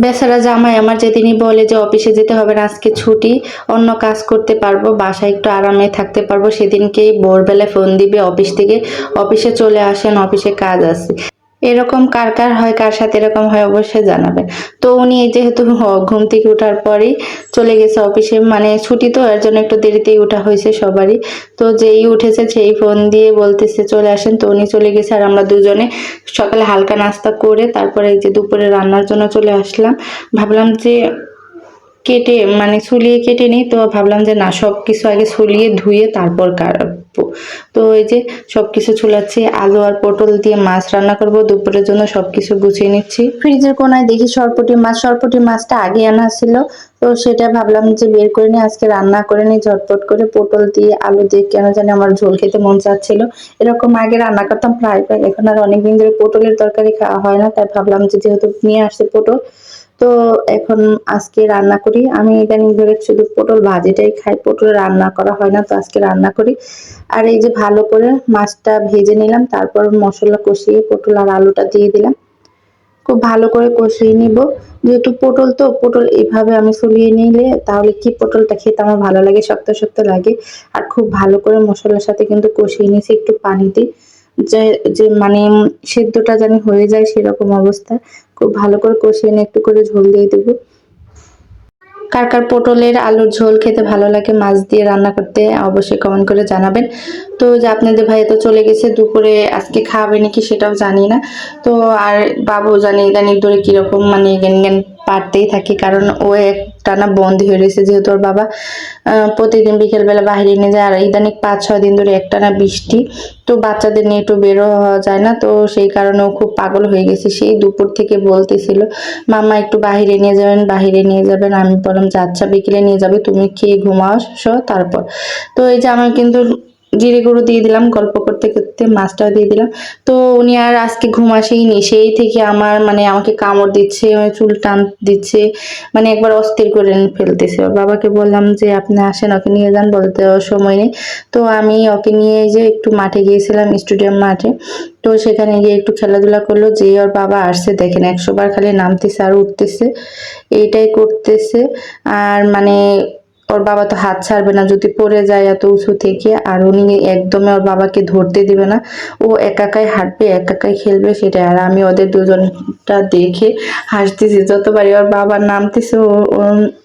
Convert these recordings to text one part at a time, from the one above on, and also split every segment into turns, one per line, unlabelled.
বেচারা জামাই আমার যেদিনই বলে যে অফিসে যেতে হবে না, আজকে ছুটি, অন্য কাজ করতে পারব, বাসায় একটু আরামে থাকতে পারব, সেদিনকেই ভোরবেলায় ফোন দিবে অফিস থেকে, অফিসে চলে আসেন, অফিসে কাজ আছে। এরকম কার কার হয়, কার সাথে এরকম হয় অবশ্যই জানাবেন। তো উনি যেহেতু ঘুম থেকে ওঠার পরেই চলে গেছে অফিসে মানে ছুটি তো, এর জন্য একটু দেরিতেই ওঠা হয়েছে সবারই। তো যেই উঠেছে সেই ফোন দিয়ে বলতেছে, চলে আসেন। তো উনি চলে গেছে আর আমরা দুজনে সকালে হালকা নাস্তা করে তারপরে যে দুপুরে রান্নার জন্য চলে আসলাম। ভাবলাম যে কেটে মানে ছুলিয়ে কেটে নিই, তো ভাবলাম যে না সব কিছু আগে ছুলিয়ে ধুয়ে তারপর তো এই যে সব কিছু ছুলাচ্ছি আলু আর পটল দিয়ে মাছ রান্না করব, দুপুরের জন্য সব কিছু গুছিয়ে নিচ্ছি। ফ্রিজের কোনায় দেখি সরপটি মাছ, সরপটি মাছটা আগে আনা ছিল, তো সেটা ভাবলাম যে বের করে নিয়ে আজকে রান্না করে নিই, ঝটপট করে পটল দিয়ে আলু দিয়ে কেন জানি আমার ঝোল খেতে মন চাচ্ছিল। এরকম আগে রান্না করতাম, প্রায় প্রায়, এখন আর অনেকদিন ধরে পটলের তরকারি খাওয়া হয় না, তাই ভাবলাম যে যেহেতু নিয়ে আসছে পটল তো এখন আজকে রান্না করি। আমি ইদানিং ধরে শুধু পটল ভাজিটাই খাই, পটল রান্না করা হয় না, তো আজকে রান্না করি। আর এই যে ভালো করে মাছটা ভেজে নিলাম, তারপর মশলা কষিয়ে পটল আর আলুটা দিয়ে দিলাম। খুব ভালো করে কষিয়ে নিব। যেহেতু পটল তো, পটল এইভাবে আমি সলিয়ে নিলে তাহলে কি পটলটা খেতে আমার ভালো লাগে, শক্ত শক্ত লাগে। আর খুব ভালো করে মশলার সাথে কিন্তু কষিয়ে নিয়েছি, একটু পানি দিয়ে। যে যে মানে সেদ্ধটা জানি হয়ে যায় সেরকম অবস্থা। খুব ভালো করে কষিয়ে নিয়ে একটু করে ঝোল দিয়ে দেবো। কার কার পটলের আলুর ঝোল খেতে ভালো লাগে মাছ দিয়ে রান্না করতে অবশ্যই কমেন্ট করে জানাবেন। তো যে আপনাদের ভাই তো চলে গেছে, দুপুরে আজকে খাবে নাকি সেটাও জানি না। তো আর বাবু জানি ইদানিং ধরে কীরকম মানে জ্ঞান জ্ঞান পারতেই থাকে, কারণ ও একটানা বন্ধ হয়ে রয়েছে যেহেতু ওর বাবা প্রতিদিন বিকেলবেলা বাইরে নিয়ে যায়। আর ইদানিং পাঁচ ছয় দিন ধরে একটানা বৃষ্টি। তো বাচ্চাদের নিয়ে একটু বেরো হওয়া যায় না। তো সেই কারণে ও খুব পাগল হয়ে গেছে। সেই দুপুর থেকে বলতেছিল মামা একটু বাইরে নিয়ে যাবেন, বাইরে নিয়ে যাবেন। আমি বললাম যে আচ্ছা বিকেলে নিয়ে যাবে। তুমি খেয়ে ঘুমাও তারপর। তো এই যে আমার কিন্তু জিরে গুঁড়ো দিয়ে দিলাম, গল্প করতে করতে মাছটাও দিয়ে দিলাম। তো উনি আর আজকে ঘুম আসেইনি, সেই থেকে আমার মানে আমাকে কামড় দিচ্ছে চুল টান দিচ্ছে মানে একবার অস্থির করে ফেলতেছে। বাবাকে বললাম যে, আপনি আসেন, ওকে নিয়ে যান বলতে সময় নেই। তো আমি ওকে নিয়ে যে একটু মাঠে গিয়েছিলাম, স্টেডিয়াম মাঠে। তো সেখানে গিয়ে একটু খেলাধুলা করল যে ওর বাবা আসছে, দেখেন একশোবার খালি নামতেছে আর উঠতেছে। এইটাই করতেছে। আর মানে ওর বাবা তো হাত ছাড়বে না, যদি পড়ে যায় এত উঁচু থেকে, আর উনি একদমই ওর বাবাকে ধরতে দিবে না। ও একাকাই হাঁটবে, একাকাই খেলবে সেটাই। আর আমি ওদের দুজনটা দেখে হাসতেছি, যতবারই ওর বাবা নামতেছে,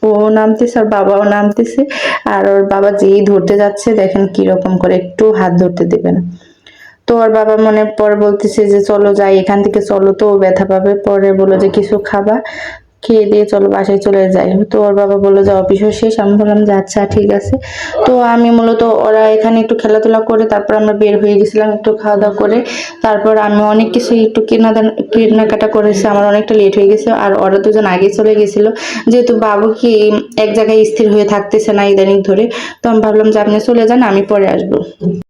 ও নামতেছে, ওর বাবাও নামতেছে, আর ওর বাবা যেই ধরতে যাচ্ছে, দেখেন কীরকম করে একটু হাত ধরতে দেবে না। তো ওর বাবা মনে পরে বলতেছে যে, চলো যাই, এখান থেকে চলো। তো ব্যথা পাবে, পরে বলল যে, কিছু খাবা? খেয়ে দিয়ে চলো বাসায় চলে যাই। তো ওর বাবা বলল যে অফিসও শেষ। আমি বললাম, যে আচ্ছা ঠিক আছে। তো আমি মূলত ওরা এখানে একটু খেলাধুলা করে, তারপর আমরা বের হয়ে গেছিলাম একটু খাওয়া দাওয়া করে। তারপর আমি অনেক কিছু একটু কেনাদান, কেনাকাটা করেছি, আমার অনেকটা লেট হয়ে গেছে। আর ওরা দুজন আগে চলে গেছিল। যেহেতু বাবু কি এক জায়গায় স্থির হয়ে থাকতেছে না ইদানিং ধরে, তো আমি ভাবলাম যে আপনি চলে যান, আমি পরে আসব।